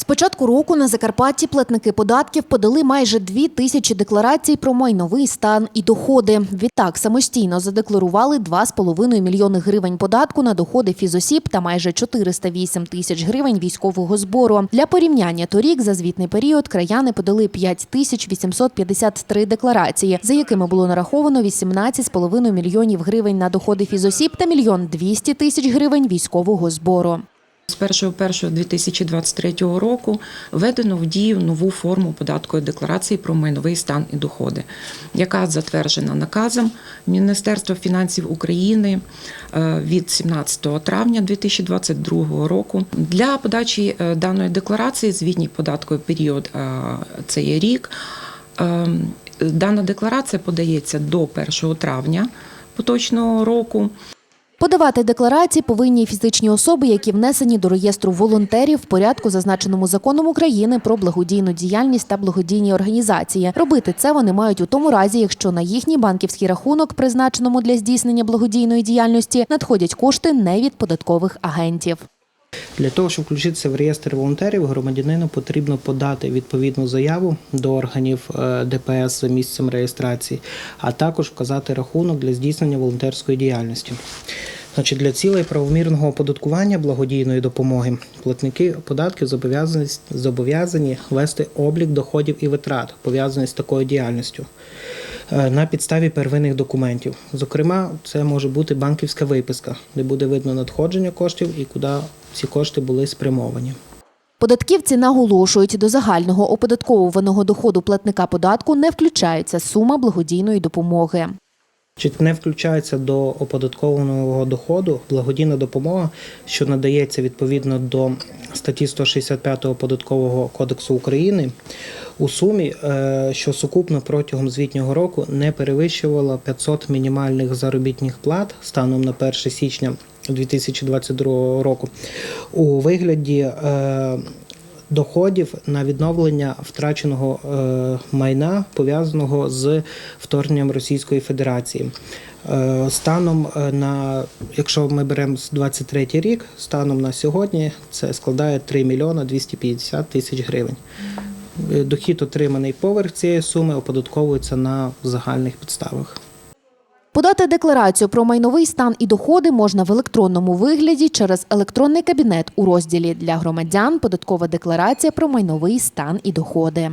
З початку року на Закарпатті платники податків подали майже дві тисячі декларацій про майновий стан і доходи. Відтак самостійно задекларували 2,5 мільйони гривень податку на доходи фізосіб та майже 408 тисяч гривень військового збору. Для порівняння торік за звітний період краяни подали 5 тисяч 853 декларації, за якими було нараховано 18,5 мільйонів гривень на доходи фізосіб та мільйон 200 тисяч гривень військового збору. З 1.1.2023 року введено в дію нову форму податкової декларації про майновий стан і доходи, яка затверджена наказом Міністерства фінансів України е, від 17 травня 2022 року. Для подачі е, даної декларації звітній податковий період е, це є рік. Дана декларація подається до 1 травня поточного року. Подавати декларації повинні фізичні особи, які внесені до реєстру волонтерів в порядку, зазначеному законом України про благодійну діяльність та благодійні організації. Робити це вони мають у тому разі, якщо на їхній банківський рахунок, призначеному для здійснення благодійної діяльності, надходять кошти не від податкових агентів. Для того, щоб включитися в реєстр волонтерів, громадянину потрібно подати відповідну заяву до органів е, ДПС за місцем реєстрації, а також вказати рахунок для здійснення волонтерської діяльності. Значить, для цілей правомірного оподаткування благодійної допомоги платники податків зобов'язані, зобов'язані вести облік доходів і витрат, пов'язаних з такою діяльністю е, на підставі первинних документів. Зокрема, це може бути банківська виписка, де буде видно надходження коштів і куди ці кошти були спрямовані. Податківці наголошують, до загального оподатковуваного доходу платника податку не включається сума благодійної допомоги. Чи не включається до оподаткованого доходу благодійна допомога, що надається відповідно до статті 165 податкового кодексу України у сумі, е, що сукупно протягом звітнього року не перевищувала 500 мінімальних заробітних плат станом на 1 січня 2022 року у вигляді е, доходів на відновлення втраченого е, майна пов'язаного з вторгненням Російської Федерації. Е, Станом е, на, якщо ми беремо з 23 рік, станом на сьогодні це складає 3 мільйона 250 тисяч гривень. Дохід, отриманий поверх цієї суми, оподатковується на загальних підставах. Подати декларацію про майновий стан і доходи можна в електронному вигляді через електронний кабінет у розділі для громадян Податкова декларація про майновий стан і доходи.